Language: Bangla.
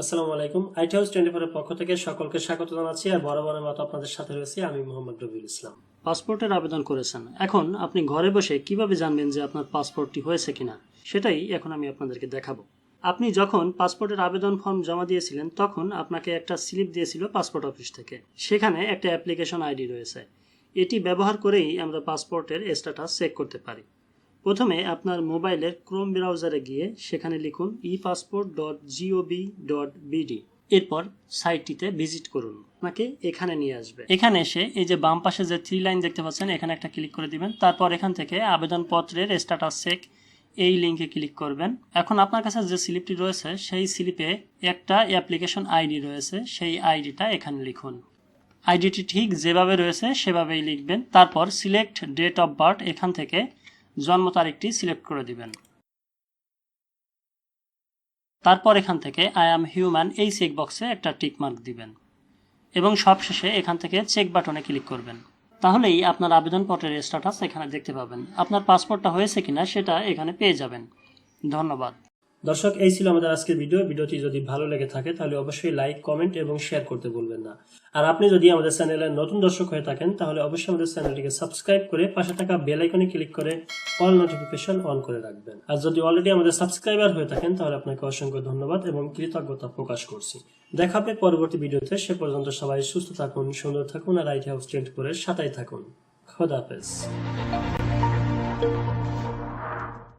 আসসালামু আলাইকুম। আইটি হাউস টোয়েন্টি ফোরের পক্ষ থেকে সকলকে স্বাগত জানাচ্ছি আর বরাবরের মতো আপনাদের সাথে রয়েছি আমি মোহাম্মদ রবিউল ইসলাম। পাসপোর্টের আবেদন করেছেন। এখন আপনি ঘরে বসে কীভাবে জানবেন যে আপনার পাসপোর্টটি হয়েছে কিনা? সেটাই এখন আমি আপনাদেরকে দেখাবো। আপনি যখন পাসপোর্টের আবেদন ফর্ম জমা দিয়েছিলেন, তখন আপনাকে একটা স্লিপ দিয়েছিল পাসপোর্ট অফিস থেকে। সেখানে একটা অ্যাপ্লিকেশন আইডি রয়েছে। এটি ব্যবহার করেই আমরা পাসপোর্টের স্ট্যাটাস চেক করতে পারি। প্রথমে আপনার মোবাইলের ক্রোম ব্রাউজারে গিয়ে সেখানে লিখুন ই পাসপোর্ট ডট জিওবি ডট বিডি এরপর সাইটটিতে ভিজিট করুন। আপনাকে এখানে নিয়ে আসবে। এখানে এসে এই যে বাম পাশে যে থ্রি লাইন দেখতে পাচ্ছেন, এখানে একটা ক্লিক করে দিবেন। তারপর এখান থেকে আবেদনপত্রের স্ট্যাটাস চেক এই লিঙ্কে ক্লিক করবেন। এখন আপনার কাছে যে স্লিপটি রয়েছে, সেই স্লিপে একটা অ্যাপ্লিকেশন আইডি রয়েছে। সেই আইডিটা এখানে লিখুন। আইডিটি ঠিক যেভাবে রয়েছে, সেভাবেই লিখবেন। তারপর সিলেক্ট ডেট অফ বার্থ এখান থেকে জন্ম তারিখটি সিলেক্ট করে দিবেন। তারপর এখান থেকে আই অ্যাম হিউম্যান এই চেক বক্সে একটা টিক মার্ক দিবেন এবং সবশেষে এখান থেকে চেক বাটনে ক্লিক করবেন। তাহলেই আপনার আবেদনপত্রের স্ট্যাটাস এখানে দেখতে পাবেন। আপনার পাসপোর্টটা হয়েছে কিনা সেটা এখানে পেয়ে যাবেন। ধন্যবাদ। দর্শক, এই ছিল আমাদের আজকের ভিডিও। ভিডিওটি যদি ভালো লেগে থাকে, তাহলে অবশ্যই লাইক কমেন্ট এবং শেয়ার করতে ভুলবেন না। আর আপনি যদি আমাদের চ্যানেলের নতুন দর্শক হয়ে থাকেন, তাহলে অবশ্যই আমাদের চ্যানেলটিকে সাবস্ক্রাইব করে পাশে থাকা বেল আইকনে ক্লিক করে অল নোটিফিকেশন অন করে রাখবেন। আর যদি অলরেডি আমাদের সাবস্ক্রাইবার হয়ে থাকেন, তাহলে আপনাকে অসংখ্য ধন্যবাদ এবং কৃতজ্ঞতা প্রকাশ করছি। দেখা হবে পরবর্তী ভিডিওতে। সে পর্যন্ত সবাই সুস্থ থাকুন, সুন্দর থাকুন আর আইটি হাউস করে সাঁতাই থাকুন। খোদাফেজ